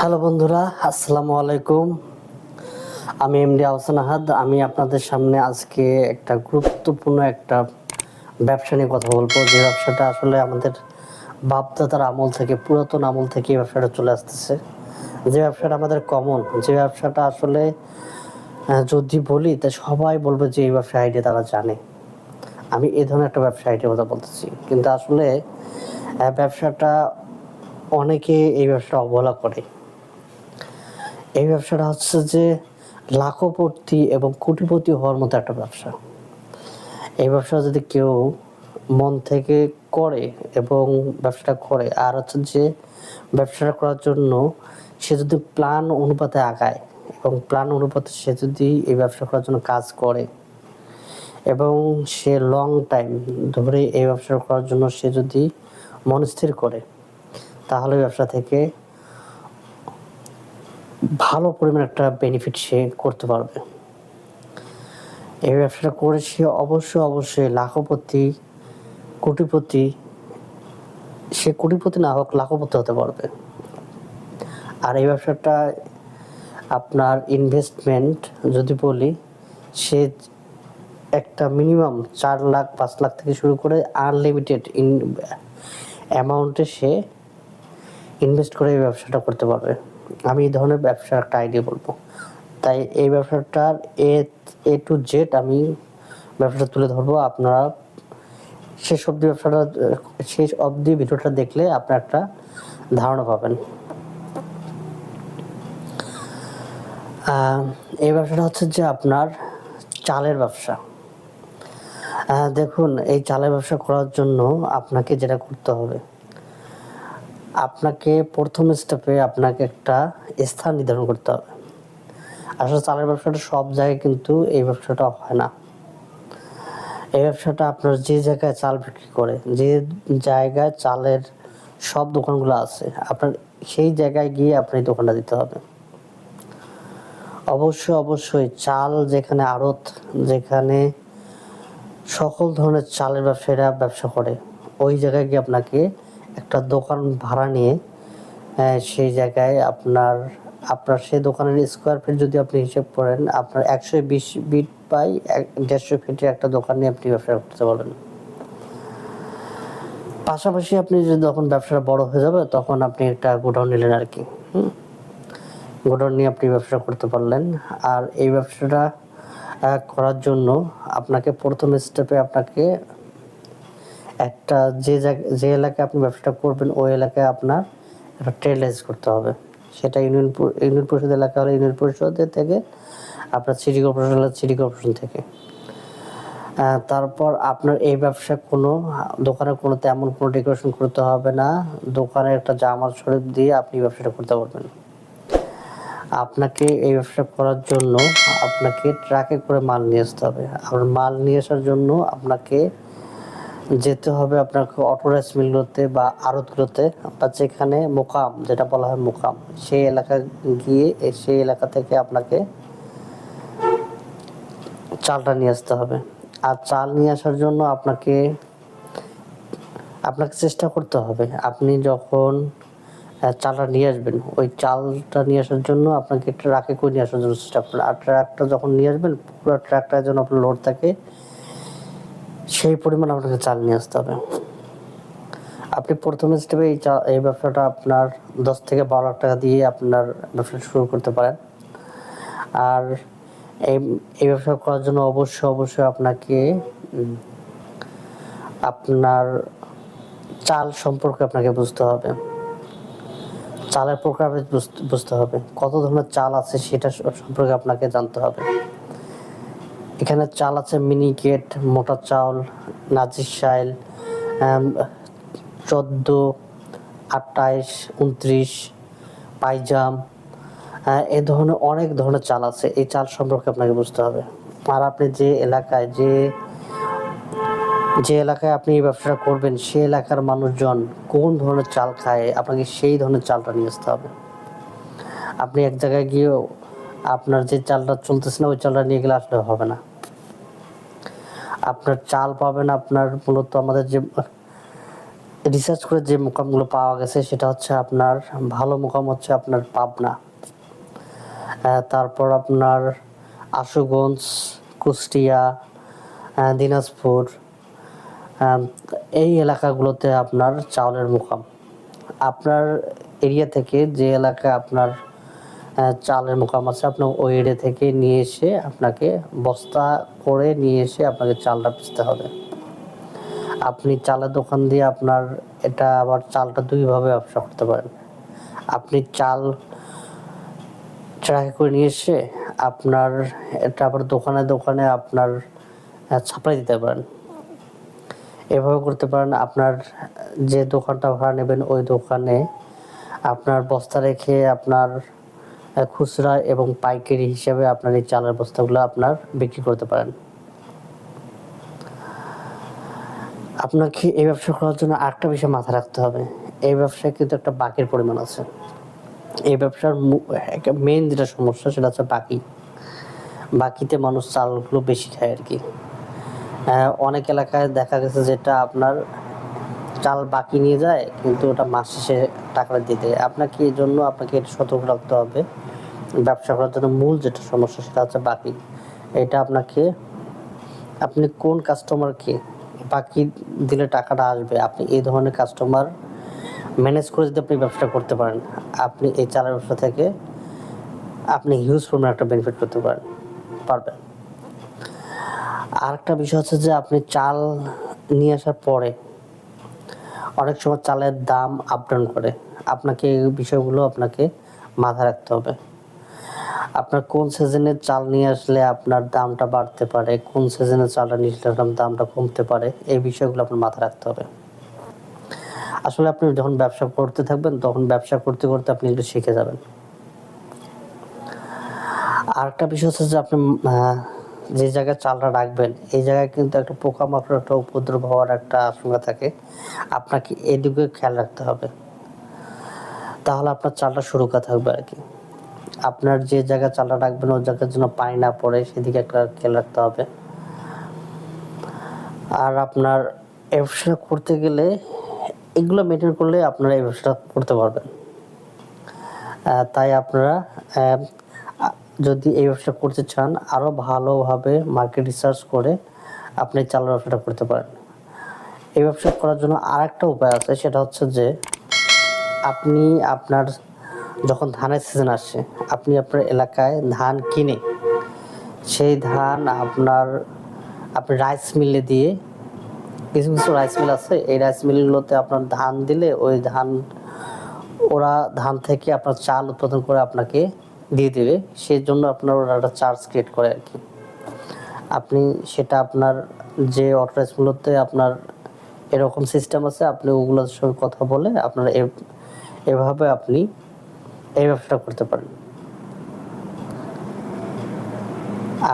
Hello বন্ধুরা, আসসালামু আলাইকুম। আমি এমডি আহসান আহাদ, আমি আপনাদের সামনে আজকে একটা গুরুত্বপূর্ণ একটা ব্যবসা নিয়ে কথা বলব। যে ব্যবসাটা আসলে আমাদের বাপদাদার আমল থেকে, পুরাতন আমল থেকে এই ব্যবসাটা চলে আসতেছে। যে ব্যবসাটা আমাদের কমন যে ব্যবসাটা আসলে যদি বলি, তা সবাই বলবে যে এই ব্যবসা আইডিয়া তারা জানে। আমি এই ধরনের একটা ব্যবসা আইডিয়া কথা বলতেছি। কিন্তু আসলে ব্যবসাটা অনেকে এই ব্যবসাটা অবহেলা করে। এই ব্যবসাটা হচ্ছে যে লাখপতি এবং কোটিপতি হওয়ার মতো একটা ব্যবসা। এই ব্যবসা যদি কেউ মন থেকে করে এবং ব্যবসাটা করে, আর হচ্ছে যে ব্যবসাটা করার জন্য সে যদি প্ল্যান অনুপাতে আগায় এবং প্ল্যান অনুপাতে সে যদি এই ব্যবসা করার জন্য কাজ করে এবং সে লং টাইম ধরে এই ব্যবসা করার জন্য সে যদি মনস্থির করে, তাহলে ব্যবসা থেকে ভালো পরিমাণ একটা বেনিফিট সে করতে পারবে। এই ব্যবসাটা করে সে অবশ্যই অবশ্যই লাখপতি, কোটিপতি, সে কোটিপতি না হোক লাখপতি হতে পারবে। আর এই ব্যবসাটা আপনার ইনভেস্টমেন্ট যদি বলি, সে একটা মিনিমাম চার লাখ, পাঁচ লাখ থেকে শুরু করে আনলিমিটেড ইন অ্যামাউন্টে সে ইনভেস্ট করে এই ব্যবসাটা করতে পারবে। আমি এই ধরনের ব্যবসার একটা আইডিয়া বলব। তাই এই ব্যবসাটার এ এ টু জেড আমি ব্যবসাটা তুলে ধরবো। আপনারা শেষ অবধি ব্যবসাটা, শেষ অবধি ভিডিওটা দেখলে আপনার একটা ধারণা পাবেন। এই ব্যবসাটা হচ্ছে যে আপনার চালের ব্যবসা। দেখুন, এই চালের ব্যবসা করার জন্য আপনাকে যেটা করতে হবে আপনাকে প্রথম স্টেপে আপনাকে একটা স্থান নির্ধারণ করতে হবে। আসলে চালের ব্যবসাটা সব জায়গায় কিন্তু এই ব্যবসাটা হয় না। এই ব্যবসাটা আপনার যে জায়গায় চাল বিক্রি করে, যে জায়গায় চালের সব দোকানগুলো আছে, আপনার সেই জায়গায় গিয়ে আপনি দোকানটা দিতে হবে। অবশ্যই অবশ্যই চাল যেখানে আড়ত, যেখানে সকল ধরনের চালের ব্যবসায়ীরা ব্যবসা করে, ওই জায়গায় গিয়ে আপনাকে একটা দোকান ভাড়া নিয়ে সেই জায়গায় আপনার আপনার সেই দোকানের স্কোয়ার ফিট যদি আপনি হিসেব করেন, আপনার একশো বিশ ফিট এক, দেড়শো ফিটের একটা দোকান নিয়ে আপনি ব্যবসা করতে পারবেন। পাশাপাশি আপনি যদি যখন ব্যবসাটা বড় হয়ে যাবে, তখন আপনি একটা গোডাউন নিলেন আর কি, হুম? গোডাউন নিয়ে আপনি ব্যবসা করতে পারলেন। আর এই ব্যবসাটা করার জন্য আপনাকে প্রথম স্টেপে আপনাকে একটা যে যে এলাকায় আপনি ব্যবসাটা করবেন, ওই এলাকায় আপনার একটা ট্রেড লাইসেন্স করতে হবে। সেটা ইউনিয়ন ইউনিয়ন পরিষদ এলাকা হলে ইউনিয়ন পরিষদের থেকে, আপনার সিটি কর্পোরেশন হলে সিটি কর্পোরেশন থেকে। তারপর আপনার এই ব্যবসা কোনো, দোকানে কোনো তেমন কোনো ডেকোরেশন করতে হবে না। দোকানে একটা জামার শরীফ দিয়ে আপনি ব্যবসাটা করতে পারবেন। আপনাকে এই ব্যবসা করার জন্য আপনাকে ট্রাকে করে মাল নিয়ে আসতে হবে। আর মাল নিয়ে আসার জন্য আপনাকে যেতে হবে আপনাকে অটোরাইস মিলগুলোতে বা আড়তগুলোতে বা যেখানে মোকাম, যেটা বলা হয় মোকাম, সেই এলাকা গিয়ে সেই এলাকা থেকে আপনাকে চালটা নিয়ে আসতে হবে। আর চাল নিয়ে আসার জন্য আপনাকে আপনাকে চেষ্টা করতে হবে। আপনি যখন চালটা নিয়ে আসবেন, ওই চালটা নিয়ে আসার জন্য আপনাকে ট্রাকে করে নিয়ে আসার জন্য চেষ্টা করবেন। আর ট্রাকটা যখন নিয়ে আসবেন, পুরো ট্রাকটা যেন আপনার লোড থাকে সেই পরিমাণ আপনাকে চাল নিয়ে আসতে হবে। আপনি প্রথমে স্টেপে এই চা, এই ব্যবসাটা আপনার দশ থেকে বারো লাখ টাকা দিয়ে আপনার ব্যবসা শুরু করতে পারেন। আর এই এই ব্যবসা করার জন্য অবশ্যই অবশ্যই আপনাকে আপনার চাল সম্পর্কে আপনাকে বুঝতে হবে। চালের বুঝতে- বুঝতে হবে। কত ধরনের চাল আছে সেটা সম্পর্কে আপনাকে জানতে হবে। এখানে চাল আছে মিনিকেট মোটা চাউল, নাজির শাইল চোদ্দ, আটাইশ, উনত্রিশ, পাইজাম এ ধরনের অনেক ধরনের চাল আছে। এই চাল সম্পর্কে আপনাকে বুঝতে হবে। আর আপনি যে এলাকায়, যে যে এলাকায় আপনি এই ব্যবসাটা করবেন সেই এলাকার মানুষজন কোন ধরনের চাল খায়, আপনাকে সেই ধরনের চালটা নিয়ে আসতে হবে। আপনি এক জায়গায় গিয়েও আপনার যে চালটা চলতেছে না, ওই চালটা নিয়ে গেলে আসলে হবে না। আপনার চাল পাবেন, আপনার মূলত আমাদের যে রিসার্চ করে যে মোকামগুলো পাওয়া গেছে, সেটা হচ্ছে আপনার, ভালো মোকাম হচ্ছে আপনার পাবনা। তারপর আপনার আশুগঞ্জ, কুষ্টিয়া দিনাজপুর এই এলাকাগুলোতে আপনার চাউলের মোকাম। আপনার এরিয়া থেকে যে এলাকা আপনার চালের মোকাম আছে। আপনার ওই এরিয়া থেকে নিয়ে এসে আপনাকে বস্তা করে নিয়ে এসে আপনাকে চালটা বেচতে হবে। আপনি চালের দোকান দিয়ে আপনার এটা আবার চালটা দুইভাবে ব্যবসা করতে পারেন। আপনি চাল ট্রাকে করে নিয়ে এসে আপনার এটা আবার দোকানে দোকানে আপনার ছাপাই দিতে পারেন। এভাবে করতে পারেন আপনার যে দোকানটা ভাড়া নেবেন ওই দোকানে আপনার বস্তা রেখে আপনার খুচরা এবং পাইকারি হিসাবে আপনার এই চালের বস্তাগুলো আপনার বিক্রি করতে পারেন। আপনাকে এই ব্যবসা করার জন্য আরেকটা বিষয় মাথায় রাখতে হবে। এই ব্যবসায় কিন্তু একটা বাকির পরিমাণ আছে। এই ব্যবসার মেন যেটা সমস্যা সেটা হচ্ছে বাকি। বাকিতে মানুষ চালগুলো বেশি খায় আর কি। অনেক এলাকায় দেখা গেছে যেটা আপনার চাল বাকি নিয়ে যায়, কিন্তু ওটা মাস শেষে টাকাটা দেয় আপনাকে এই জন্য আপনাকে এটা সতর্ক রাখতে হবে। ব্যবসা করার জন্য মূল যেটা সমস্যা সেটা হচ্ছে বাকি। এটা আপনাকে, আপনি কোন কাস্টমারকে বাকি দিলে টাকাটা আসবে, আপনি এই ধরনের কাস্টমার ম্যানেজ করে যদি আপনি ব্যবসা করতে পারেন, আপনি এই চালের ব্যবসা থেকে আপনি হিউজ পরিমাণ একটা বেনিফিট করতে পারেন, পারবেন। আরেকটা বিষয় হচ্ছে যে আপনি চাল নিয়ে আসার পরে অনেক সময় চালের দাম আপ ডাউন করে। আপনাকে এই বিষয়গুলো আপনাকে মাথায় রাখতে হবে। আপনার কোন সিজনের চাল নিয়ে আসলে আপনার দামটা বাড়তে পারে, কোন সিজনের চালটা নিয়ে আসলে আপনার দামটা কমতে পারে, এই বিষয়গুলো আপনার মাথায় রাখতে হবে। আসলে আপনি যখন ব্যবসা করতে থাকবেন, তখন ব্যবসা করতে করতে আপনি এগুলো শিখে যাবেন। আর একটা বিষয় হচ্ছে যে আপনি যে জায়গায় চালটা রাখবেন, এই জায়গায় কিন্তু একটা পোকামাকড় একটা উপদ্রব হওয়ার একটা আশঙ্কা থাকে। আপনাকে এদিকে খেয়াল রাখতে হবে। তাহলে আপনার চালটা সুরক্ষা থাকবে আর কি। আপনার যে জায়গায় চালটা রাখবেন, ওই জায়গার জন্য পানি না পড়ে, সেদিকে একটা খেয়াল রাখতে হবে। আর আপনার ব্যবসা করতে গেলে, এগুলো মেনটেন করলে আপনারা ব্যবসাটা করতে পারবেন। তাই আপনারা যদি এই ব্যবসা করতে চান আরও ভালোভাবে মার্কেট রিসার্চ করে আপনি চালের ব্যবসাটা করতে পারেন। এই ব্যবসা করার জন্য আরেকটা উপায় আছে, সেটা হচ্ছে যে আপনি আপনার যখন ধানের সিজন আসে, আপনি আপনার এলাকায় ধান কিনে, সেই ধান আপনার, আপনি রাইস মিলে দিয়ে, কিছু কিছু রাইস মিল আছে, এই রাইস মিলগুলোতে আপনার ধান দিলে ওই ধান, ওরা ধান থেকে আপনার চাল উৎপাদন করে আপনাকে দিয়ে দেবে সেই জন্য আপনার ওরা একটা চার্জ ক্রিয়েট করে আর কি। আপনি সেটা আপনার যে অটো রাইসগুলোতে আপনার এরকম সিস্টেম আছে, আপনি ওগুলোর সঙ্গে কথা বলে আপনার এভাবে আপনি এই ব্যবসাটা করতে পারেন।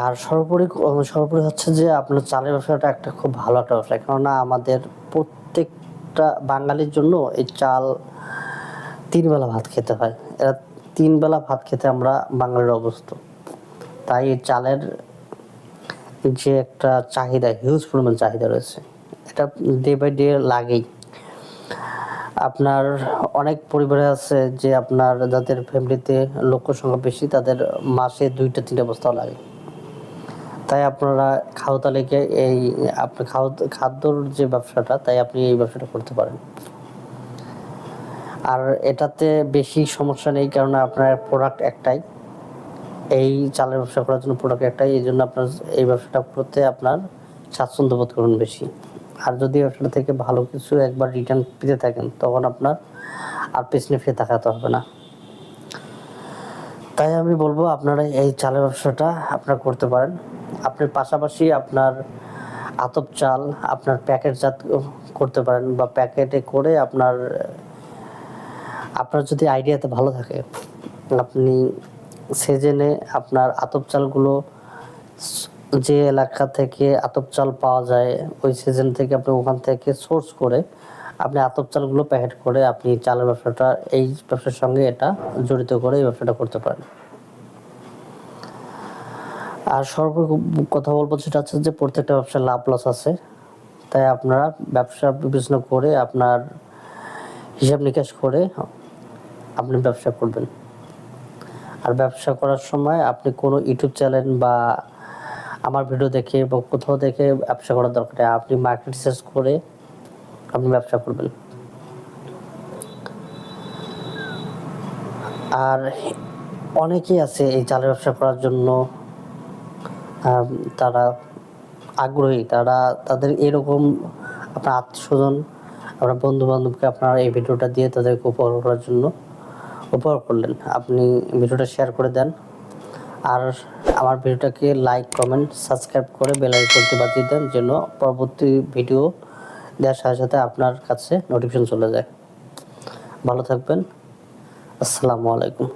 আর সর্বোপরি সর্বোপরি হচ্ছে যে আপনার চালের ব্যবসাটা একটা খুব ভালো একটা ব্যবসা, কেননা আমাদের প্রত্যেকটা বাঙালির জন্য এই চাল তিন বেলা ভাত খেতে হয়। এরা তিন বেলা ভাত খেতে আমরা বাঙালির অবস্থ। তাই চালের যে একটা চাহিদা হিউজ পরিমাণ চাহিদা রয়েছে, এটা ডে বাই ডে লাগেই। আপনার অনেক পরিবারে আছে যে আপনার যাদের ফ্যামিলিতে লোক সংখ্যা বেশি, তাদের মাসে দুইটা, তিনটা বস্তাও লাগে। তাই আপনারা খাওয়া তালিকায় এই আপনার খাদ্যর যে ব্যবসাটা, তাই আপনি এই ব্যবসাটা করতে পারেন। আর এটাতে বেশি সমস্যা নেই, কারণ আপনার প্রোডাক্ট একটাই। এই চালের ব্যবসা করার জন্য প্রোডাক্ট একটাই, এই জন্য আপনার এই ব্যবসাটা করতে আপনার স্বাচ্ছন্দ্য বোধ করুন বেশি। আর যদি ব্যবসাটা থেকে ভালো কিছু একবার রিটার্ন পেতে থাকেন, তখন আপনার আর পেছনে ফিরে তাকাতে হবে না। তাই আমি বলব, আপনারা এই চালের ব্যবসাটা আপনারা করতে পারেন। আপনার পাশাপাশি আপনার আতপ চাল, আপনার প্যাকেটজাত করতে পারেন বা প্যাকেটে করে আপনার আপনার যদি আইডিয়াতে ভালো থাকে, আপনি সিজনে আপনার আতপ চালগুলো যে এলাকা থেকে আতপ চাল পাওয়া যায়, ওই সিজন থেকে আপনি ওখান থেকে সোর্স করে আপনি আতপ চালগুলো প্যাকেট করে আপনি চালের ব্যবসাটা, এই ব্যবসার সঙ্গে এটা জড়িত করে এই ব্যবসাটা করতে পারেন। আর সর্ব কথা বলব সেটা হচ্ছে যে প্রত্যেকটা ব্যবসায় লাভ লস আছে, তাই আপনারা ব্যবসা বিবেচনা করে আপনার হিসাব নিকাশ করে আপনি ব্যবসা করবেন। আর ব্যবসা করার সময় আপনি কোনো ইউটিউব চ্যানেল বা আমার ভিডিও দেখে বা কোথাও দেখে ব্যবসা করার দরকার আপনি মার্কেট রিসার্চ করে আপনি ব্যবসা করবেন। আর অনেকেই আছে এই চালের ব্যবসা করার জন্য তারা আগ্রহী। তারা তাদের এরকম আপনার আত্মীয় স্বজন আপনার বন্ধু বান্ধবকে আপনার এই ভিডিওটা দিয়ে তাদেরকে উপহার করার জন্য উপহার করলেন। আপনি ভিডিওটা শেয়ার করে দেন। আর আমার ভিডিওটাকে লাইক কমেন্ট সাবস্ক্রাইব করে বেলাইকনটি বাজিয়ে দেন যেন পরবর্তী ভিডিও দেওয়ার সাথে সাথে আপনার কাছে নোটিফিকেশন চলে যায়। ভালো থাকবেন। আসসালামু আলাইকুম।